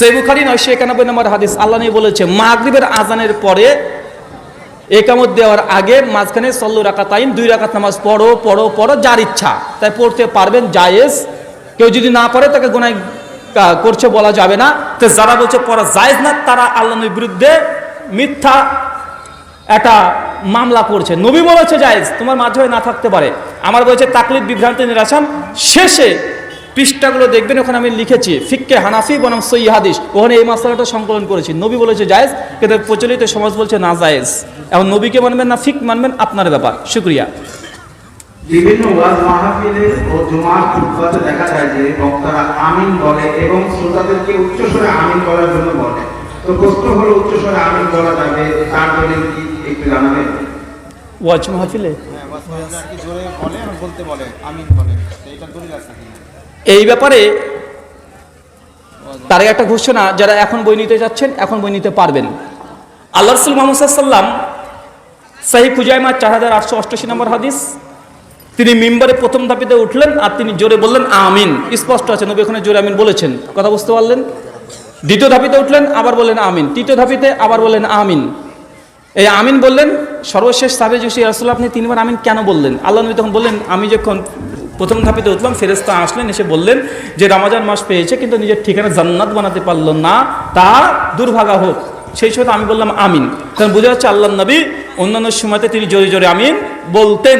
সেই বুখারি নয়শো একানব্বই নম্বর হাদিস। আল্লাহ বলেছে, মাগরিবের আজানের পরে একামত দেওয়ার আগে মাঝখানে সল্লু রাকাতাইন দুই রাকাত নামাজ পড়ো পড়ো পড়ো, যার ইচ্ছা। তাই পড়তে পারবেন, জায়েজ। কেউ যদি না পড়ে তাকে গোনায় করছে বলা যাবে না। তো যারা বলছে পড়া জায়েজ না, তারা আল্লাহ নবীর বিরুদ্ধে মিথ্যা একটা মামলা করছে। নবী বলেছে জায়েজ, তোমার মাঝে না থাকতে পারে। আমার বলছে তাকলিদ বিভ্রান্তি নিরাসান শেষে পৃষ্ঠাগুলো দেখবেন ওখানে আমি লিখেছি ফিক্কে হানাফি বনাম সই হাদিস। ওখানে এই মশলাটা সংকলন করেছি। নবী বলেছে জায়েজ কিন্তু প্রচলিত সমাজ বলছে না জায়েজ। এখন নবীকে মানবেন না ফিক মানবেন আপনার ব্যাপার। শুক্রিয়া। বিভিন্ন ওয়াজ মাহফিলে ও জুমার খুতবাতে দেখা যায় যে বক্তারা আমিন বলে এবং শ্রোতাদেরকে উচ্চস্বরে আমিন বলার জন্য বলে। তো প্রশ্ন হলো উচ্চস্বরে আমিন বলা যাবে তার জন্য কি একটু জানাবেন? ওয়াজ মাহফিলে? হ্যাঁ বাস আর কি জোরে বলে বলতে বলে আমিন বলে। এটা দলিল আছে কি এই ব্যাপারে তার একটা ঘোষণা, যারা এখন বই নিতে যাচ্ছেন, এখন বই নিতে পারবেন। আল্লাহ রসুল মোহাম্মদ সাল্লাম সাহি খুজাইমা চার হাজার আটশো অষ্টাশি নম্বর হাদিস, তিনি মিম্বারে প্রথম ধাপিতে উঠলেন আর তিনি জোরে বললেন, আমিন। স্পষ্ট আছে, নবী ওখানে জোরে আমিন বলেছেন। কথা বুঝতে পারলেন? দ্বিতীয় ধাপিতে উঠলেন, আবার বললেন, আমিন। তৃতীয় ধাপিতে আবার বললেন, আমিন। এই আমিন বললেন, সর্বশেষ সাবে জুসি রাসুল আপনি তিনবার আমিন কেন বললেন? আল্লাহ নবী তখন বললেন, আমি যখন প্রথম ধাপিতে উঠলাম ফেরেস্তা আসলেন, এসে বললেন যে রামাজান মাস পেয়েছে, কিন্তু নিজের ঠিকানা জান্নাত বানাতে পারল না, তা দুর্ভাগা হোক। সেই সময় আমি বললাম, আমিন। কারণ বোঝা যাচ্ছে আল্লাহ নবী অন্যান্য সময়তে তিনি জোরে জোরে আমিন বলতেন।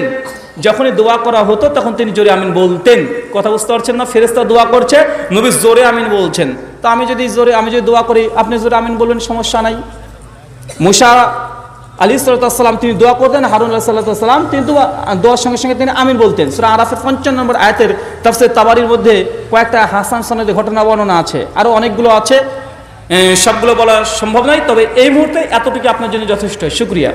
যখনই দোয়া করা হতো, তখন তিনি জোরে আমিন বলতেন। কথা বুঝতে পারছেন না? ফেরেস্তা দোয়া করছে, নবী জোরে আমিন বলছেন। তা আমি যদি জোরে, আমি যদি দোয়া করি, আপনি জোরে আমিন বললেন সমস্যা নাই। মুসা আলী সাল্লাম তিনি দোয়া করতেন, হারুন আল্লাহ সাল্লাম তিনি দোয়া, দোয়ার সঙ্গে সঙ্গে তিনি আমিন বলতেন। সুরা আরাফের পঞ্চান্ন নম্বর আয়তের তাফসির তাবারির মধ্যে কয়েকটা হাসান সনদের ঘটনা বর্ণনা আছে। আরও অনেকগুলো আছে। সবগুলো বলা সম্ভব নয়, তবে এই মুহূর্তে এতটুকু আপনার জন্য যথেষ্ট। শুক্রিয়া।